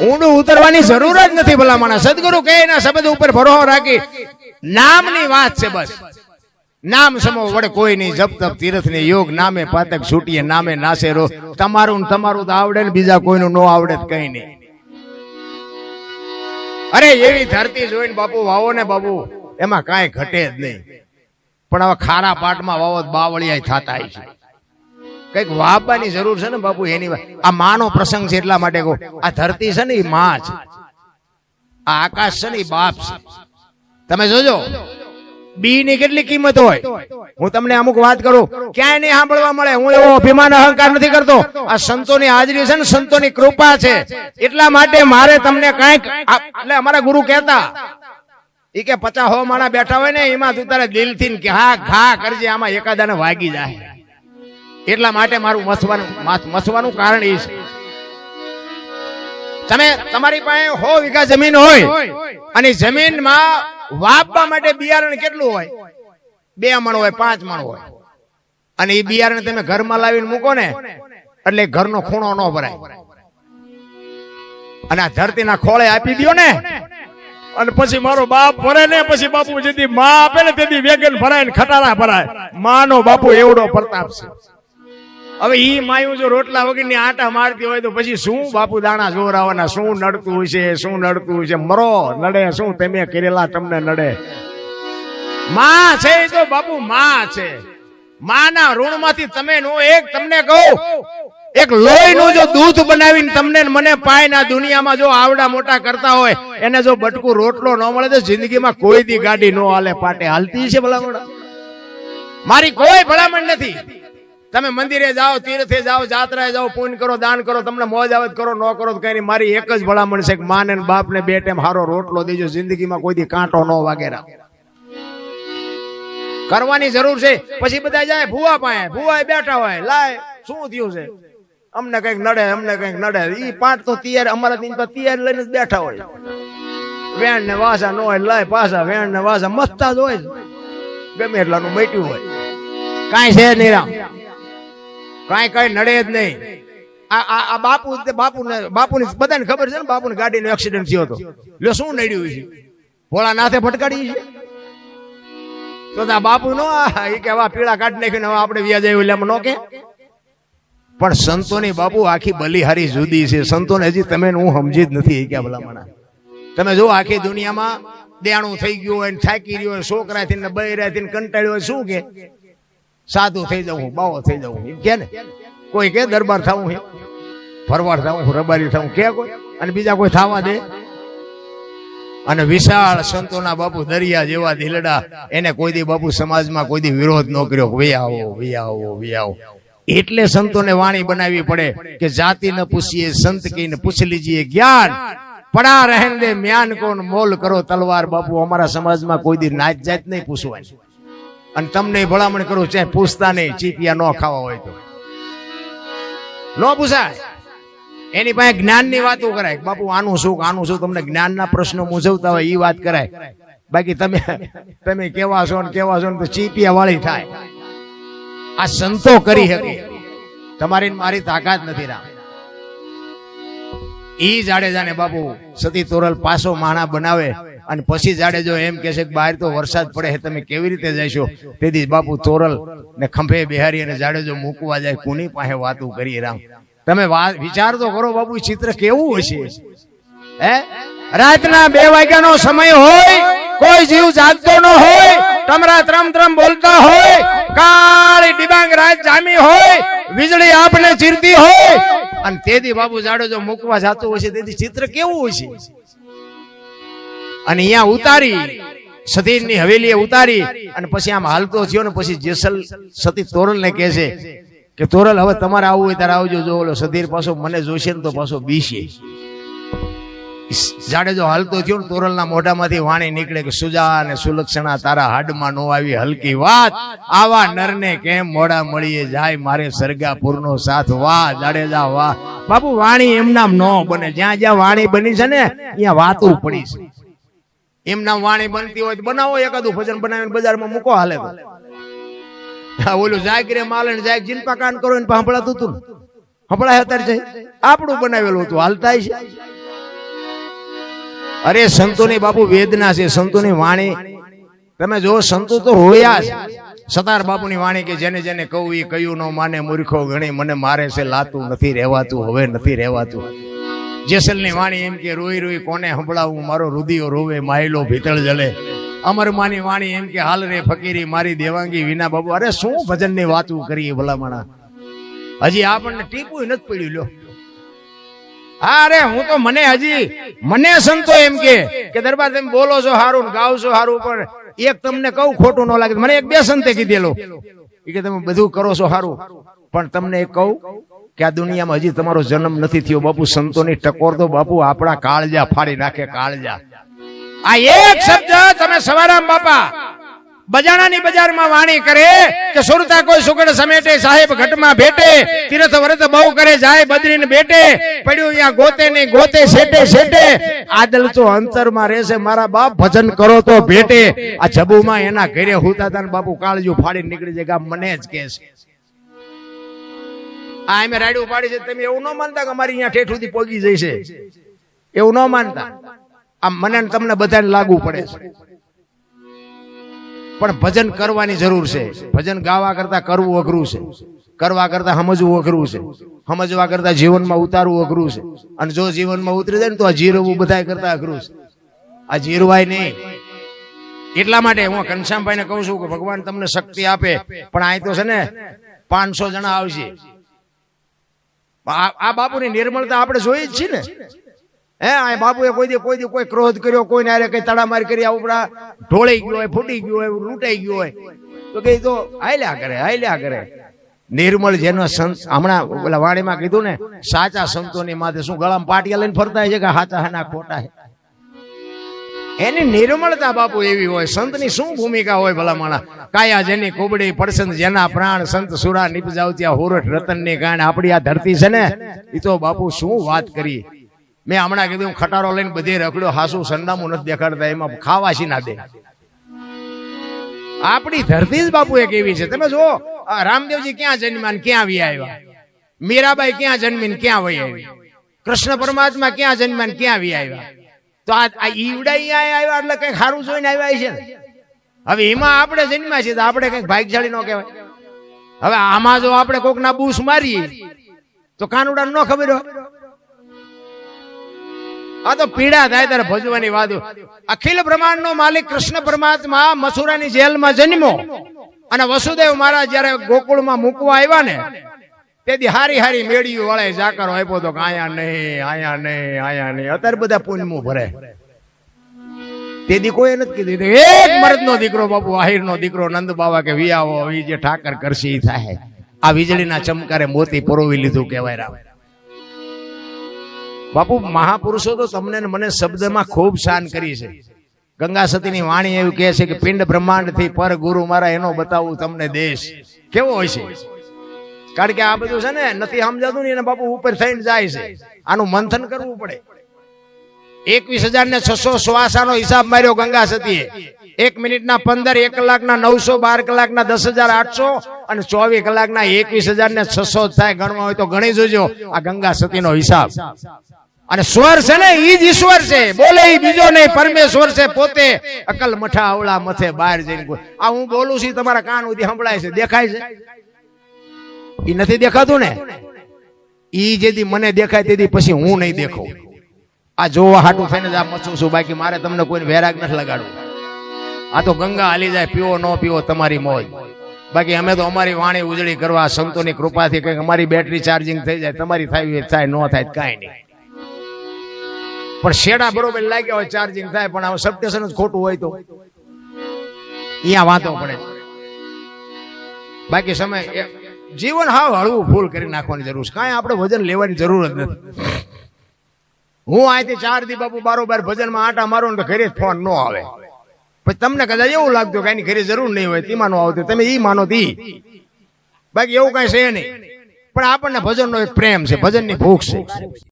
ઊંડું ઉતરવાની જરૂર જ નથી ભલામણા. સદગુરુ કહે એના શબ્દ ઉપર ભરોસો રાખી, નામની વાત છે બસ. નામ સમો વડે કોઈ નહીં, જપ તપ તીર્થ ને યોગ, નામે પાતક છૂટીએ, નામે નાસે રો તમારું તમારું તો આવડે ને બીજા કોઈનું ન આવડે કઈ નહીં. અરે, એવી ધરતી જોઈને બાપુ વાવો ને બાપુ, એમાં કાંઈ ઘટે જ નહીં. પણ હવે ખારા પાટમાં વાવો બાવળિયા થતા છે. કંઈક વાપવાની જરૂર છે ને બાપુ, એની. આ માનો પ્રસંગ છે એટલા માટે કહું. આ ધરતી છે ને એ માં છે. આ આકાશ છે ને એ બાપ છે. તમે જોજો. બી ની કેટલી કિંમત હોય? હું તમને અમુક વાત કરું. ક્યાંય નહીં સાંભળવા મળે. હું એવો અભિમાન અહંકાર નથી કરતો. આ સંતોની હાજરી છે ને, સંતોની કૃપા છે. એટલા માટે મારે તમને કંઈક એટલે અમારા ગુરુ કહેતા. એ કે પચાસ હો માણા બેઠા હોય ને, એમાં તું તારે દિલથી થી હા, ઘા કરજે, આમાં એકાદાને વાગી જાય. એટલા માટે મારું મસવાનું મસવાનું કારણ એ છે. તમે તમારી પાસે હો વીઘા જમીન હોય અને જમીનમાં વાપવા માટે બિયારણ કેટલું હોય? બે મણ હોય, પાંચ મણ હોય. અને એ બિયારણ તમે ઘરમાં લાવીને મૂકો ને, એટલે ઘરનો ખૂણો ન ભરાય. અને આ ધરતીના ખોળે આપી દ્યો ને. અને પછી મારો બાપ ભરે ને, પછી બાપુ જેથી માં આપે ને, તેથી વેગન ભરાય ને, ખટારા ભરાય. માનો બાપુ એવડો પ્રતાપ છે. હવે ઈ માયું જો રોટલા વગરની આટા મારતી હોય તો પછી શું બાપુ દાણા જોરાવાના? શું નડતું છે? શું નડતું છે? મરો, નડે. શું તમે કરેલા તમને નડે? માં છે તો બાપુ માં છે. માના ઋણમાંથી તમે નો એક તમને કહું. એક લોહીનું જો દૂધ બનાવીને તમને મને પાય ના દુનિયામાં જો આવડા મોટા કરતા હોય, એને જો બટકું રોટલો ન મળે તો જિંદગીમાં કોઈ દી ગાડી નો હાલે. પાટે હાલતી છે ભલામણ? મારી કોઈ ભલામણ નથી. તમે મંદિરે જાઓ, તીર્થે જાઓ, જાત્રાએ જાઓ પૂન કરો, દાન કરો, તમને મોજ આવત કરો, ન કરો તો કઈ મારી એક જ ભલામણ છે કે માને બાપને બે ટાઈમ હારો રોટલો દેજો, જિંદગીમાં કોઈ દી કાંટો ન વાગેરા કરવાની જરૂર છે. પછી બધા જાય, ભૂવા પાસે ભૂવા બેઠા હોય, લાય, શું થયું છે? અમને કંઈક નડે, અમને કંઈક નડે. ઈ પાંચ તો તૈયાર, અમારા દિન તો તૈયાર લઈને જ બેઠા હોય. વેણ ને વાસા ન હોય, લાય પાછા, વેણ ને વાસા, મસ્તા જ હોય. ગમે એટલાનું બેઠ્યું હોય. કાંઈ છે નહીં રામ. કાંઈ કઈ નડે જ નહીં. આ આ બાપુ બાપુ ને બધાને ખબર છે ને બાપુ ની ગાડીનો એક્સિડન્ટ થયો હતો. લ્યો શું નડ્યું છે? ભોળા નાથે ફટકાડી છે? તો આ બાપુ નો એ કે હવે પીળા કાઢી નાખ્યું હવે આપણે વ્યાજ આવ્યું એટલે નો કે. પણ સંતોની બાપુ આખી બલિહારી જુદી છે. સંતોને હજી તમે હું સમજી જ નથી કે ભલામણા. તમે જો આખી દુનિયામાં દેણું થઈ ગયું હોય થાકી રહ્યો હોય, છોકરાથી ને બૈરાથી કંટાળ્યો હોય, શું કે? સાધુ થઈ જાઉં બાવો થઈ જાઉં એમ કે ને? કોઈ કે દરબાર થવું છે ફરવાર થવું રબારી થવું કે કોઈ? અને બીજા કોઈ થવા દે? અને વિશાળ સંતોના બાપુ દરિયા જેવા દિલડા એને કોઈ દી બાપુ સમાજમાં કોઈ દી વિરોધ ન કર્યો કે વી આવો વી આવો વી આવો. એટલે સંતોને વાણી બનાવવી પડે કે જાતિ ન પૂછીએ, સંત કહીને પૂછ લીજીએ, જ્ઞાન, પડા રહેન દે, મ્યાન કોણ મોલ કરો તલવાર બાપુ, અમારા સમાજમાં કોઈ દી નાચ જાત નહીં પૂછવાની અને તમને ભલામણ કરું છે પૂછતા નહીં, ચીપિયા ન ખાવા હોય તો. ન પૂછાય એની પાસે જ્ઞાનની વાતો કરાય. બાપુ, આનું શું આનું શું? તમને જ્ઞાનના પ્રશ્નો મૂંઝવતા હોય એ વાત કરાય. બાકી તમે તમે કેવા છો ને કેવા છો ને તો ચીપિયા વાળી થાય. આ સંતો કરી શકે તમારી મારી તાકાત નથી રામ. ઈ જાડેજાને બાપુ, સતી તોરલ પાસો માણા બનાવે. અને પછી જાડેજો એમ કે છે કે બહાર તો વરસાદ પડે, તમે કેવી રીતે જઈશો તેથી બાપુ તોરલ ને ખંભે બિહારી અને જાડેજો મૂકવા જાય, કોની પાસે વાતું કરી રામ? તમે વિચાર તો કરો બાપુ ચિત્ર કેવું હશે? હે? રાતના બે વાગ્યાનો સમય હોય, કોઈ જીવ જાગતો ન હોય, તમરા ત્રમ ત્રમ બોલતા હોય, કાળી ડિબાંગ રાત જામી હોય, વીજળી આપને ચીરતી હોય. અને તેથી બાબુ જાડેજો મૂકવા જતું હોય છે, તેથી ચિત્ર કેવું હોય છે અને અહીંયા ઉતારી સતીની હવેલીએ ઉતારી અને પછી આમ હાલતો થયો ને પછી જેસલ સતી તોરલ ને કહે છે કે, તોરલ, હવે તમારે આવવું હોય ત્યારે આવજો. જો સધીર પાછો મને જોશે ને તો પાછો બીશે. જાડેજો હાલતો થયો ને તોરલના મોઢામાંથી વાણી નીકળે કે, સુજા અને સુલક્ષણા તારા હાડમાં નો આવી હલકી વાત. આવા નરને કેમ મોડા મળીએ જાય? મારે સરગાપુરનો સાથ વાહ, જાડેજા વાહ. બાપુ, વાણી એમનામ નો બને. જ્યાં જ્યાં વાણી બની છે ને, ત્યાં વાતું પડી છે. એમના વાણી બનતી હોય બનાવો, એકાદું ભજન બનાવીને બજારમાં મૂકો હાલે ઓલું જાગીરે માલે જાગ જીનપા કાન કરો ને સાંભળાતું હતું ને. અત્યારે છે આપણું બનાવેલું હતું હાલતા છે. અરે સંતોની બાપુ વેદના છે, સંતોની વાણી. તમે જો, સંતો તો રોયા છે સતાર બાપુની વાણી કે જેને જેને કહું એ કયું ન માને મૂર્ખો ગણી, મને મારે છે, લાતું નથી રહેવાતું, હવે નથી રહેવાતું. જેસલની વાણી એમ કે, રોઈ રોઈ કોને સંભળાવું? મારો રુદિયો રોવે, માયલો ભીતળ જલે. અમરમાની વાણી એમ કે, હાલ રે ફકીરી, મારી દેવાંગી વિના બાબુ. અરે, શું ભજનની વાતું કરીએ ભલામણા? હજી આપણને ટીપું નથી પડ્યું, લ્યો. અરે હું તો મને હજી, મને સંતો એમ કે કે દરબાર તમે બોલો છો સારું ગાવ છો સારું પણ એક તમને કહું ખોટું ન લાગે. મને એક બે સંતે કીધેલો. કે, તમે બધું કરો છો હારું, પણ તમને કહું કે આ દુનિયામાં હજી તમારો જન્મ નથી થયો, બાપુ, સંતોની ટકોર તો બાપુ, આપણા કાળજા ફાડી નાખે, કાળજા. આ એક શબ્દ તમે સવારામ બાપા, બજાણાની બજારમાં વાણી કરે કે સુરતા કોઈ સુગડ સમેટે, સાહેબ ઘટમાં ભેટે, તીર્થ વ્રત બહુ કરે, જાય બદરીને બેટે, પડ્યું અહીંયા ગોતે ને ગોતે, શેટે શેટે. આદલ તો અંતરમાં રહેશે મારા બાપ ભજન કરો તો ભેટે. આ જબુમાં એના ઘરે હુતા બાપુ કાળજુ ફાડી નીકળી જાય મને જ કે આ અમે રાડ્યું પાડી છે. તમે એવું ન માનતા કે અમારી અહીંયા ઠેઠ સુધી પહોંચી જાય છે. એવું ન માનતા. આમ મને તમને બધાને લાગુ પડે છે. પણ ભજન કરવાની જરૂર છે. ભજન ગાવા કરતા કરવું અઘરું છે. કરવા કરતા સમજવું અઘરું છે. સમજવા કરતા જીવનમાં ઉતારવું અઘરું છે. અને જો જીવનમાં ઉતરી જાય ને તો આ જીરવું બધા કરતા અઘરું છે. આ જીરવાય નહીં. એટલા માટે હું ઘનશ્યામભાઈ ને કહું છું કે ભગવાન તમને શક્તિ આપે. પણ અહીં તો છે ને પાંચસો જણા આવશે. આ બાપુની નિર્મળતા આપણે જોઈ જ છે ને. હે આ બાપુએ કોઈ દી કોઈ દી કોઈ ક્રોધ કર્યો કોઈને આરે કઈ તડામાર કરી આપણા ઢોળાઈ ગયો હોય ફૂટી ગયો હોય લૂંટાઈ ગયો હોય તો કે તો હાલ્યા કરે હાલ્યા કરે. નિર્મળ જેનો સંત હમણાં ઓલા વાણીમાં કીધું ને સાચા સંતોની માથે શું ગળામાં પાટિયા લઈને ફરતા છે કે સાચા હાના ખોટા છે? એની નિર્મળતા બાપુ એવી હોય. સંતની શું ભૂમિકા હોય ભલા માણા કાયા જેની કુબડી પડસંત જેના પ્રાણ સંત સુરા નિપજાવત્યા હોરઠ રતનની ગાણ આપણી આ ધરતી છે ને એ તો બાપુ શું વાત કરી? મેં હમણાં કીધું હું ખટારો લઈને બધે રખડ્યો, હાસુ સંડામું નથી દેખાડતા, એમાં ખાવાશી ના દે. આપણી ધરતી જ બાપુ એક એવી છે. તમે જો રામદેવજી ક્યાં જન્મ્યા ક્યાં આવી આવ્યા? મીરાબાઈ ક્યાં જન્મીને ક્યાં વહી આવી? કૃષ્ણ પરમાત્મા ક્યાં જન્મ્યા ક્યાં આવી આવ્યા? તો આ ઈવડા અહીંયા આવ્યા એટલે કંઈક સારું જોઈને આવ્યા છે. હવે એમાં આપણે જન્મ્યા છીએ આપણે કંઈક ભાગશાળી ન કહેવાય. હવે આમાં જો આપણે કોક ના બૂસ મારીએ, તો કાનુડા ન ખબર આ તો પીડા થાય ત્યારે ભજવાની વાત. અખિલ બ્રહ્માંડ નો માલિક કૃષ્ણ પરમાત્મા મથુરાની જેલમાં જન્મો અને વસુદેવ મહારાજ જયારે ગોકુળમાં મૂકવા આવ્યા ને તેથી હારી હારી મેળી વાળા જાકર આપ્યો તો આયા નહીં આયા નહીં આયા નહીં. અત્યારે બધા પુનમું ભરે. તેથી કોઈ નથી કીધું. એક મરદ નો દીકરો બાપુ આહિર નો દીકરો, નંદ બાવા કે વિયાવો, ઈ ઠાકર કરશે ઈ થાય. આ વીજળીના ચમકારે મોતી પરોવી લીધું કહેવાય રામ. બાપુ, મહાપુરુષો તો તમને મને શબ્દમાં ખૂબ શાન કરી છે. ગંગા સતીની વાણી એવું કહે છે કે, પિંડ બ્રહ્માંડથી પર ગુરુ મારા એનો બતાવું તમને દેશ. કેવો હોય છે કારણ કે આ બધું છે ને નથી સમજાતું ને બાપુ ઉપર થઈને જાય છે. આનું મંથન કરવું પડે. એકવીસ હજાર ને છસો શ્વાસાનો હિસાબ માર્યો ગંગા સતીએ. એક મિનિટના પંદર, એક કલાકના નવસો, બાર કલાકના દસ હજાર આઠસો અને ચોવીસ કલાકના એકવીસ હજાર ને છસો થાય ગણવા હોય તો ગણી જોજો આ ગંગા સતીનો હિસાબ. અને સ્વર છે ને ઈ જ ઈશ્વર છે. બોલે બીજો નહીં, પરમેશ્વર છે પોતે. અકલ મઠા અવળા મથે બહાર જઈને. આ હું બોલું છું તમારા કાન સુધી સંભળાય છે. દેખાય છે? ઈ નથી દેખાતું ને? એ જેથી મને દેખાય તેથી પછી હું નહીં દેખું. આ જોવા હાટું થઈને જ આ મચું છું. બાકી મારે તમને કોઈ વેરાગ નથી લગાડવું. આ તો ગંગા હાલી જાય, પીવો ન પીવો તમારી મોજ. બાકી અમે તો અમારી વાણી ઉજળી કરવા સંતોની કૃપાથી કંઈક અમારી બેટરી ચાર્જિંગ થઈ જાય. તમારી થાય થાય, ન થાય, કાંઈ નહીં. પણ શેડા બરોબર લાગ્યા હોય ચાર્જિંગ થાય, પણ આ સબસ્ટેશન જ ખોટું હોય તો. અહીંયા વાંધો પડે. બાકી સમય એ- જીવન હાવ હળવું ફૂલ કરી નાખવાની જરૂર છે. કાંઈ આપણે વજન લેવાની જરૂર જ નથી. હું અહીંથી ચાર દી બાપુ બારોબાર ભજનમાં આટા મારો ને તો ઘરે ફોન ન આવે. પછી તમને કદાચ એવું લાગતું કે એની ઘરે જરૂર નહીં હોય તેમાં માનો આવતી તમે ઈ માનો તી. બાકી એવું કઈ છે નહીં. પણ આપણને ભજનનો એક પ્રેમ છે, ભજનની ભૂખ છે.